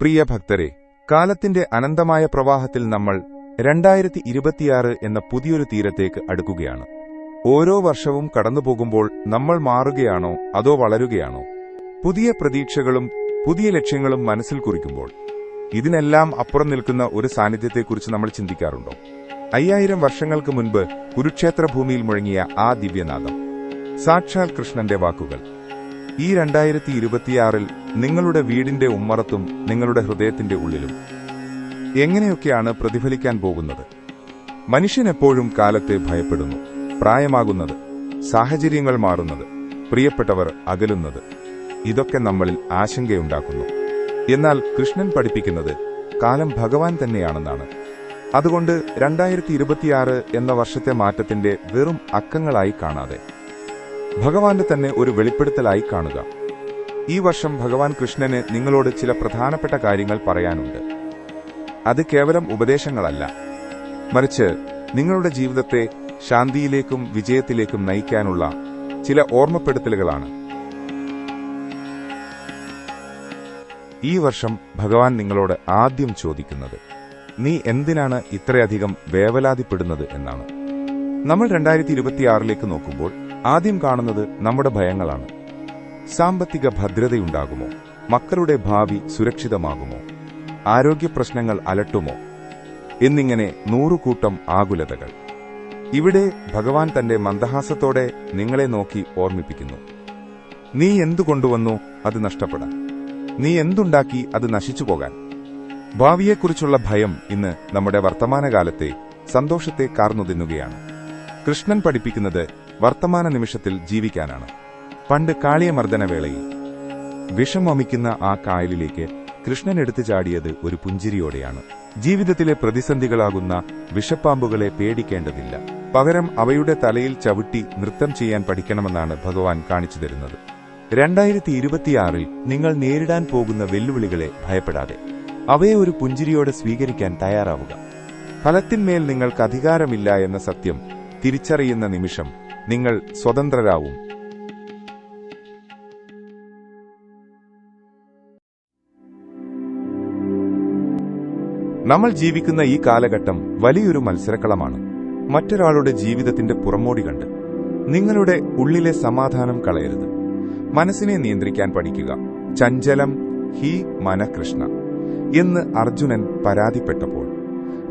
പ്രിയ ഭക്തരെ കാലത്തിന്റെ അനന്തമായ പ്രവാഹത്തിൽ നമ്മൾ രണ്ടായിരത്തി ഇരുപത്തിയാറ് എന്ന പുതിയൊരു തീരത്തേക്ക് അടുക്കുകയാണ്. ഓരോ വർഷവും കടന്നുപോകുമ്പോൾ നമ്മൾ മാറുകയാണോ അതോ വളരുകയാണോ? പുതിയ പ്രതീക്ഷകളും പുതിയ ലക്ഷ്യങ്ങളും മനസ്സിൽ കുറിക്കുമ്പോൾ ഇതിനെല്ലാം അപ്പുറം നിൽക്കുന്ന ഒരു സാന്നിധ്യത്തെക്കുറിച്ച് നമ്മൾ ചിന്തിക്കാറുണ്ടോ? അയ്യായിരം വർഷങ്ങൾക്ക് മുൻപ് കുരുക്ഷേത്ര ഭൂമിയിൽ മുഴങ്ങിയ ആ ദിവ്യനാഥം സാക്ഷാൽ കൃഷ്ണന്റെ വാക്കുകൾ. ഈ രണ്ടായിരത്തി ഇരുപത്തിയാറിൽ നിങ്ങളുടെ വീടിന്റെ ഉമ്മറത്തും നിങ്ങളുടെ ഹൃദയത്തിന്റെ ഉള്ളിലും. എങ്ങനെയൊക്കെയാണ് പ്രതിഫലിക്കാൻ പോകുന്നത്? മനുഷ്യൻ എപ്പോഴും കാലത്തെ ഭയപ്പെടുന്നു. പ്രായമാകുന്നത് സാഹചര്യങ്ങൾ മാറുന്നത് പ്രിയപ്പെട്ടവർ അകലുന്നത്. ഇതൊക്കെ നമ്മളിൽ ആശങ്കയുണ്ടാക്കുന്നു. എന്നാൽ കൃഷ്ണൻ പഠിപ്പിക്കുന്നത് കാലം ഭഗവാൻ തന്നെയാണെന്നാണ്. അതുകൊണ്ട് രണ്ടായിരത്തി ഇരുപത്തിയാറ് എന്ന വർഷത്തെ മാറ്റത്തിന്റെ വെറും അക്കങ്ങളായി കാണാതെ ഭഗവാന്റെ തന്നെ ഒരു വെളിപ്പെടുത്തലായി കാണുക. ഈ വർഷം ഭഗവാൻ കൃഷ്ണന് നിങ്ങളോട് ചില പ്രധാനപ്പെട്ട കാര്യങ്ങൾ പറയാനുണ്ട്. അത് കേവലം ഉപദേശങ്ങളല്ല. മറിച്ച് നിങ്ങളുടെ ജീവിതത്തെ ശാന്തിയിലേക്കും വിജയത്തിലേക്കും നയിക്കാനുള്ള ചില ഓർമ്മപ്പെടുത്തലുകളാണ്. ഈ വർഷം ഭഗവാൻ നിങ്ങളോട് ആദ്യം ചോദിക്കുന്നത് നീ എന്തിനാണ് ഇത്രയധികം വേവലാതിപ്പെടുന്നത്? എന്നാണ്. നമ്മൾ രണ്ടായിരത്തി ഇരുപത്തിയാറിലേക്ക് നോക്കുമ്പോൾ ആദ്യം കാണുന്നത് നമ്മുടെ ഭയങ്ങളാണ്. സാമ്പത്തിക ഭദ്രതയുണ്ടാകുമോ? മക്കളുടെ ഭാവി സുരക്ഷിതമാകുമോ? ആരോഗ്യ പ്രശ്നങ്ങൾ അലട്ടുമോ? എന്നിങ്ങനെ നൂറുകൂട്ടം ആകുലതകൾ. ഇവിടെ ഭഗവാൻ തന്റെ മന്ദഹാസത്തോടെ നിങ്ങളെ നോക്കി ഓർമ്മിപ്പിക്കുന്നു. നീ എന്തു കൊണ്ടുവന്നു അത് നഷ്ടപ്പെടാൻ. നീ എന്തുണ്ടാക്കി അത് നശിച്ചു പോകാൻ. ഭാവിയെക്കുറിച്ചുള്ള ഭയം ഇന്ന് നമ്മുടെ വർത്തമാനകാലത്തെ സന്തോഷത്തെ കാർന്നു തിന്നുകയാണ്. കൃഷ്ണൻ പഠിപ്പിക്കുന്നത് വർത്തമാന നിമിഷത്തിൽ ജീവിക്കാനാണ്. പണ്ട് കാളിയമർദ്ദന വേളയിൽ വിഷം വമിക്കുന്ന ആ കായലിലേക്ക് കൃഷ്ണൻ എടുത്തു ചാടിയത് ഒരു പുഞ്ചിരിയോടെയാണ്. ജീവിതത്തിലെ പ്രതിസന്ധികളാകുന്ന വിഷപ്പാമ്പുകളെ പേടിക്കേണ്ടതില്ല. പകരം അവയുടെ തലയിൽ ചവിട്ടി നൃത്തം ചെയ്യാൻ പഠിക്കണമെന്നാണ് ഭഗവാൻ കാണിച്ചു തരുന്നത്. രണ്ടായിരത്തി ഇരുപത്തിയാറിൽ നിങ്ങൾ നേരിടാൻ പോകുന്ന വെല്ലുവിളികളെ ഭയപ്പെടാതെ അവയെ ഒരു പുഞ്ചിരിയോടെ സ്വീകരിക്കാൻ തയ്യാറാവുക. ഫലത്തിന്മേൽ നിങ്ങൾക്ക് അധികാരമില്ല എന്ന സത്യം തിരിച്ചറിയുന്ന നിമിഷം നിങ്ങൾ സ്വതന്ത്രരാവും. നമ്മൾ ജീവിക്കുന്ന ഈ കാലഘട്ടം വലിയൊരു മത്സരക്കളമാണ്. മറ്റൊരാളുടെ ജീവിതത്തിന്റെ പുറമോടി കണ്ട് നിങ്ങളുടെ ഉള്ളിലെ സമാധാനം കളയരുത്. മനസ്സിനെ നിയന്ത്രിക്കാൻ പഠിക്കുക. ചഞ്ചലം ഹി മനകൃഷ്ണ എന്ന് അർജുനൻ പരാതിപ്പെട്ടപ്പോൾ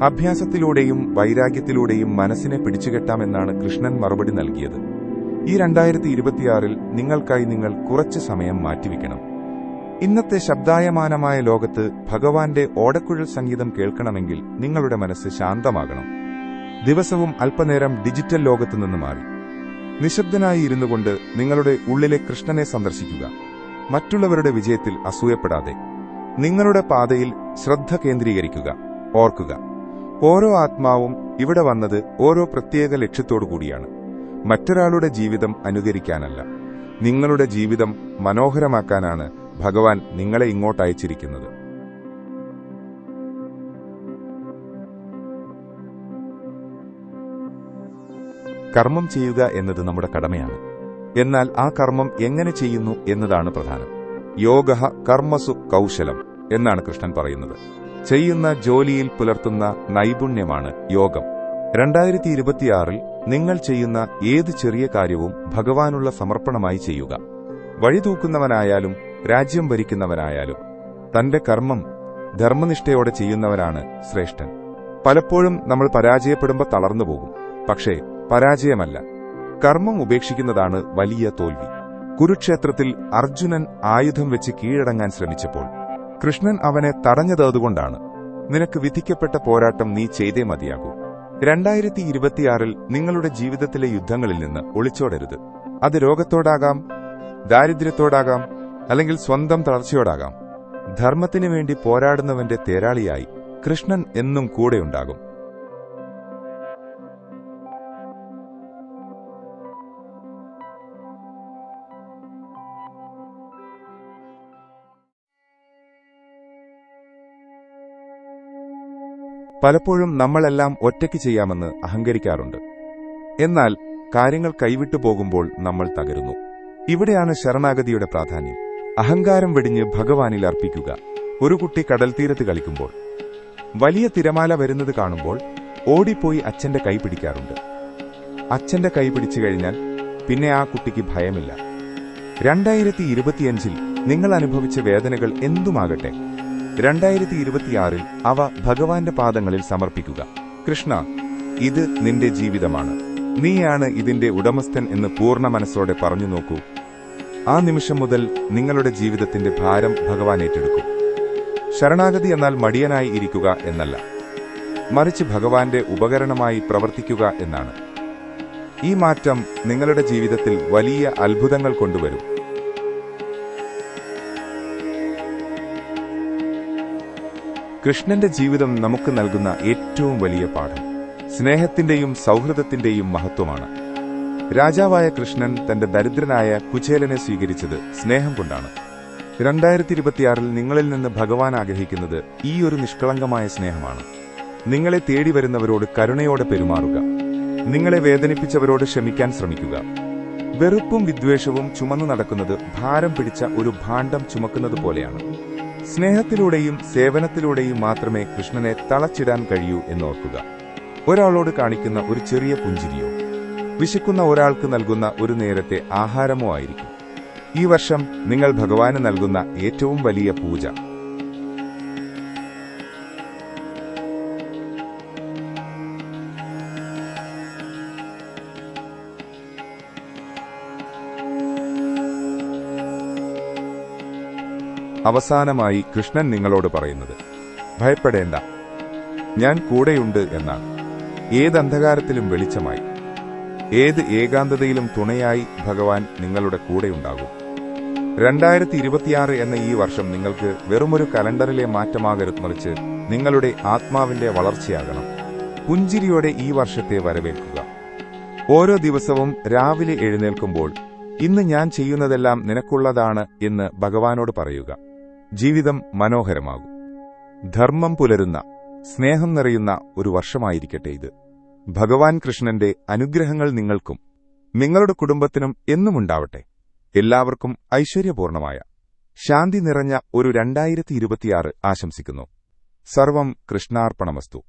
അഭ്യാസത്തിലൂടെയും വൈരാഗ്യത്തിലൂടെയും മനസ്സിനെ പിടിച്ചുകെട്ടാമെന്നാണ് കൃഷ്ണൻ മറുപടി നൽകിയത്. ഈ രണ്ടായിരത്തി ഇരുപത്തിയാറിൽ നിങ്ങൾക്കായി നിങ്ങൾ കുറച്ച് സമയം മാറ്റിവെക്കണം. ഇന്നത്തെ ശബ്ദായമാനമായ ലോകത്ത് ഭഗവാന്റെ ഓടക്കുഴൽ സംഗീതം കേൾക്കണമെങ്കിൽ നിങ്ങളുടെ മനസ്സ് ശാന്തമാകണം. ദിവസവും അല്പനേരം ഡിജിറ്റൽ ലോകത്തു നിന്ന് മാറി. നിശബ്ദനായി ഇരുന്നു കൊണ്ട് നിങ്ങളുടെ ഉള്ളിലെ കൃഷ്ണനെ സന്ദർശിക്കുക. മറ്റുള്ളവരുടെ വിജയത്തിൽ അസൂയപ്പെടാതെ നിങ്ങളുടെ പാതയിൽ ശ്രദ്ധ കേന്ദ്രീകരിക്കുക. ഓർക്കുക. ഓരോ ആത്മാവും ഇവിടെ വന്നത് ഓരോ പ്രത്യേക ലക്ഷ്യത്തോടു കൂടിയാണ് മറ്റൊരാളുടെ ജീവിതം അനുകരിക്കാനല്ല. നിങ്ങളുടെ ജീവിതം മനോഹരമാക്കാനാണ് ഭഗവാൻ നിങ്ങളെ ഇങ്ങോട്ട് അയച്ചിരിക്കുന്നത്. കർമ്മം ചെയ്യുക എന്നത് നമ്മുടെ കടമയാണ്. എന്നാൽ ആ കർമ്മം എങ്ങനെ ചെയ്യുന്നു എന്നതാണ് പ്രധാനം. യോഗ കർമ്മസു കൗശലം എന്നാണ് കൃഷ്ണൻ പറയുന്നത്. ചെയ്യുന്ന ജോലിയിൽ പുലർത്തുന്ന നൈപുണ്യമാണ് യോഗം. രണ്ടായിരത്തി ഇരുപത്തിയാറിൽ നിങ്ങൾ ചെയ്യുന്ന ഏത് ചെറിയ കാര്യവും ഭഗവാനുള്ള സമർപ്പണമായി ചെയ്യുക. വഴിതൂക്കുന്നവനായാലും രാജ്യം ഭരിക്കുന്നവനായാലും തന്റെ കർമ്മം ധർമ്മനിഷ്ഠയോടെ ചെയ്യുന്നവനാണ് ശ്രേഷ്ഠൻ. പലപ്പോഴും നമ്മൾ പരാജയപ്പെടുമ്പോൾ തളർന്നു പോകും പക്ഷേ പരാജയമല്ല. കർമ്മം ഉപേക്ഷിക്കുന്നതാണ് വലിയ തോൽവി. കുരുക്ഷേത്രത്തിൽ അർജുനൻ ആയുധം വെച്ച് കീഴടങ്ങാൻ ശ്രമിച്ചപ്പോൾ കൃഷ്ണൻ അവനെ തടഞ്ഞതുകൊണ്ടാണ് നിനക്ക് വിധിക്കപ്പെട്ട പോരാട്ടം നീ ചെയ്തേ മതിയാകൂ. രണ്ടായിരത്തി ഇരുപത്തിയാറിൽ നിങ്ങളുടെ ജീവിതത്തിലെ യുദ്ധങ്ങളിൽ നിന്ന് ഒളിച്ചോടരുത്. അത് രോഗത്തോടാകാം ദാരിദ്ര്യത്തോടാകാം അല്ലെങ്കിൽ സ്വന്തം തളർച്ചയോടാകാം. ധർമ്മത്തിനു വേണ്ടി പോരാടുന്നവന്റെ തേരാളിയായി കൃഷ്ണൻ എന്നും കൂടെയുണ്ടാകും. പലപ്പോഴും നമ്മളെല്ലാം ഒറ്റയ്ക്ക് ചെയ്യാമെന്ന് അഹങ്കരിക്കാറുണ്ട്. എന്നാൽ കാര്യങ്ങൾ കൈവിട്ടു പോകുമ്പോൾ നമ്മൾ തകരുന്നു. ഇവിടെയാണ് ശരണാഗതിയുടെ പ്രാധാന്യം. അഹങ്കാരം വെടിഞ്ഞ് ഭഗവാനിൽ അർപ്പിക്കുക. ഒരു കുട്ടി കടൽ തീരത്ത് കളിക്കുമ്പോൾ വലിയ തിരമാല വരുന്നത് കാണുമ്പോൾ ഓടിപ്പോയി അച്ഛന്റെ കൈ പിടിക്കാറുണ്ട്. അച്ഛന്റെ കൈ പിടിച്ചു കഴിഞ്ഞാൽ പിന്നെ ആ കുട്ടിക്ക് ഭയമില്ല. രണ്ടായിരത്തി ഇരുപത്തിയഞ്ചിൽ നിങ്ങൾ അനുഭവിച്ച വേദനകൾ എന്തുമാകട്ടെ? രണ്ടായിരത്തി ഇരുപത്തിയാറിൽ അവ ഭഗവാന്റെ പാദങ്ങളിൽ സമർപ്പിക്കുക. കൃഷ്ണ ഇത് നിന്റെ ജീവിതമാണ്. നീയാണ് ഇതിന്റെ ഉടമസ്ഥൻ എന്ന് പൂർണ മനസ്സോടെ പറഞ്ഞു നോക്കൂ. ആ നിമിഷം മുതൽ നിങ്ങളുടെ ജീവിതത്തിന്റെ ഭാരം ഭഗവാൻ ഏറ്റെടുക്കും. ശരണാഗതി എന്നാൽ മടിയനായി ഇരിക്കുക എന്നല്ല. മറിച്ച് ഭഗവാന്റെ ഉപകരണമായി പ്രവർത്തിക്കുക എന്നാണ്. ഈ മാറ്റം നിങ്ങളുടെ ജീവിതത്തിൽ വലിയ അത്ഭുതങ്ങൾ കൊണ്ടുവരും. കൃഷ്ണന്റെ ജീവിതം നമുക്ക് നൽകുന്ന ഏറ്റവും വലിയ പാഠം. സ്നേഹത്തിന്റെയും സൗഹൃദത്തിന്റെയും മഹത്വമാണ്. രാജാവായ കൃഷ്ണൻ തന്റെ ദരിദ്രനായ കുചേലനെ സ്വീകരിച്ചത് സ്നേഹം കൊണ്ടാണ്. രണ്ടായിരത്തി ഇരുപത്തിയാറിൽ നിങ്ങളിൽ നിന്ന് ഭഗവാൻ ആഗ്രഹിക്കുന്നത് ഈ ഒരു നിഷ്കളങ്കമായ സ്നേഹമാണ്. നിങ്ങളെ തേടി വരുന്നവരോട് കരുണയോടെ പെരുമാറുക. നിങ്ങളെ വേദനിപ്പിച്ചവരോട് ക്ഷമിക്കാൻ ശ്രമിക്കുക. വെറുപ്പും വിദ്വേഷവും ചുമന്നു നടക്കുന്നത് ഭാരം പിടിച്ച ഒരു ഭാണ്ഡം ചുമക്കുന്നത് പോലെയാണ്. സ്നേഹത്തിലൂടെയും സേവനത്തിലൂടെയും മാത്രമേ കൃഷ്ണനെ തളച്ചിടാൻ കഴിയൂ എന്നോർക്കുക. ഒരാളോട് കാണിക്കുന്ന ഒരു ചെറിയ പുഞ്ചിരിയോ വിശക്കുന്ന ഒരാൾക്ക് നൽകുന്ന ഒരു നേരത്തെ ആഹാരമോ ആയിരിക്കും. ഈ വർഷം നിങ്ങൾ ഭഗവാന് നൽകുന്ന ഏറ്റവും വലിയ പൂജ അവസാനമായി കൃഷ്ണൻ നിങ്ങളോട് പറയുന്നത്. ഭയപ്പെടേണ്ട. ഞാൻ കൂടെയുണ്ട് എന്നാണ്. ഏത് അന്ധകാരത്തിലും വെളിച്ചമായി. ഏത് ഏകാന്തതയിലും തുണയായി ഭഗവാൻ നിങ്ങളുടെ കൂടെയുണ്ടാകും. രണ്ടായിരത്തി ഇരുപത്തിയാറ് എന്ന ഈ വർഷം നിങ്ങൾക്ക് വെറുമൊരു കലണ്ടറിലെ മാറ്റമാകരുത് മറിച്ച് നിങ്ങളുടെ ആത്മാവിന്റെ വളർച്ചയാകണം. പുഞ്ചിരിയോടെ ഈ വർഷത്തെ വരവേൽക്കുക. ഓരോ ദിവസവും രാവിലെ എഴുന്നേൽക്കുമ്പോൾ ഇന്ന് ഞാൻ ചെയ്യുന്നതെല്ലാം നിനക്കുള്ളതാണ് എന്ന് ഭഗവാനോട് പറയുക. ജീവിതം മനോഹരമാകും. ധർമ്മം പുലരുന്ന സ്നേഹം നിറയുന്ന ഒരു വർഷമായിരിക്കട്ടെ ഇത്. ഭഗവാൻ കൃഷ്ണന്റെ അനുഗ്രഹങ്ങൾ നിങ്ങൾക്കും നിങ്ങളുടെ കുടുംബത്തിനും എന്നുമുണ്ടാവട്ടെ എല്ലാവർക്കും ഐശ്വര്യപൂർണമായ ശാന്തി നിറഞ്ഞ ഒരു രണ്ടായിരത്തി ഇരുപത്തിയാറ് ആശംസിക്കുന്നു. സർവം കൃഷ്ണാർപ്പണമസ്തു.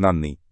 നന്ദി.